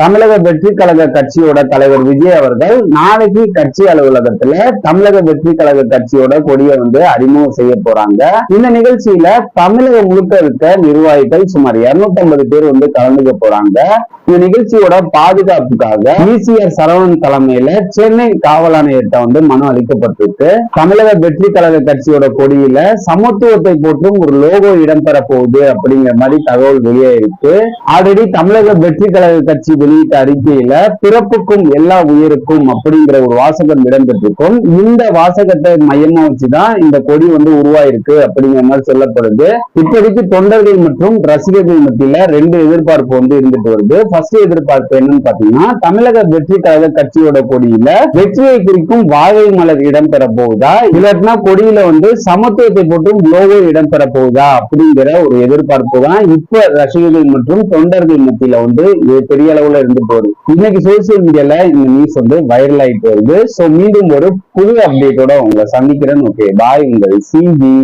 தமிழக வெற்றி கழக கட்சியோட தலைவர் விஜய் அவர்கள் நாளைக்கு கட்சி அலுவலகத்துல தமிழக வெற்றி கழக கட்சியோட கொடியை வந்து அறிமுகம் செய்ய போறாங்க. இந்த நிகழ்ச்சியில தமிழக முழுக்க இருக்க நிர்வாகிகள் சுமார் 250 பேர் வந்து கலந்துக்க போறாங்க. இந்த நிகழ்ச்சியோட பாதுகாப்புக்காக இசிஆர் சரவணன் தலைமையில சென்னை காவல் ஆணையர்கிட்ட வந்து மனு அளிக்கப்பட்டிருக்கு. தமிழக வெற்றி கழக கட்சியோட கொடியில சமத்துவத்தை போற்றும் ஒரு லோகோ இடம்பெற போகுது அப்படிங்கிற மாதிரி தகவல் வெளியாயிருக்கு. ஆல்ரெடி தமிழக வெற்றி கழக கட்சி வெளியிட்ட அறிக்கையில பிறப்புக்கும் எல்லா உயிருக்கும் அப்படிங்கிற ஒரு வாசகம் இடம்பெற்றிருக்கும். இந்த வாசகத்தை மையமா வச்சுதான் இந்த கொடி வந்து உருவாயிருக்கு அப்படிங்கிற மாதிரி சொல்லப்படுது. இப்போதைக்கு தொண்டர்கள் மற்றும் ரசிகர்கள் மத்தியில ரெண்டு எதிர்பார்ப்பு வந்து இருந்துட்டு வருது. ஃபர்ஸ்ட் எதிர்பார்ப்பு என்னன்னு பாத்தீங்கன்னா தமிழக வெற்றி கழக கட்சியோட கொடியில வெற்றியை குறிக்கும் வாழை மலர் இடம்பெற போகுதா இல்லாட்டினா கொடியில வந்து சமத்துவத்தை போட்டும் லோகோ இடம்பெற போகுதா அப்படிங்கிற ஒரு எதிர்பார்ப்பு தான் இப்ப ரசிகர்கள் மற்றும் தொண்டர்கள் மத்தியில வந்து பெரிய அளவுல இருந்து போகுது. இன்னைக்கு சோசியல் மீடியால இந்த நியூஸ் வந்து வைரல் ஆயிட்டு வருது. சோ மீண்டும் ஒரு புது அப்டேட்டோட உங்களை சந்திக்கிறேன். ஓகே பாய் உங்கள் சிபி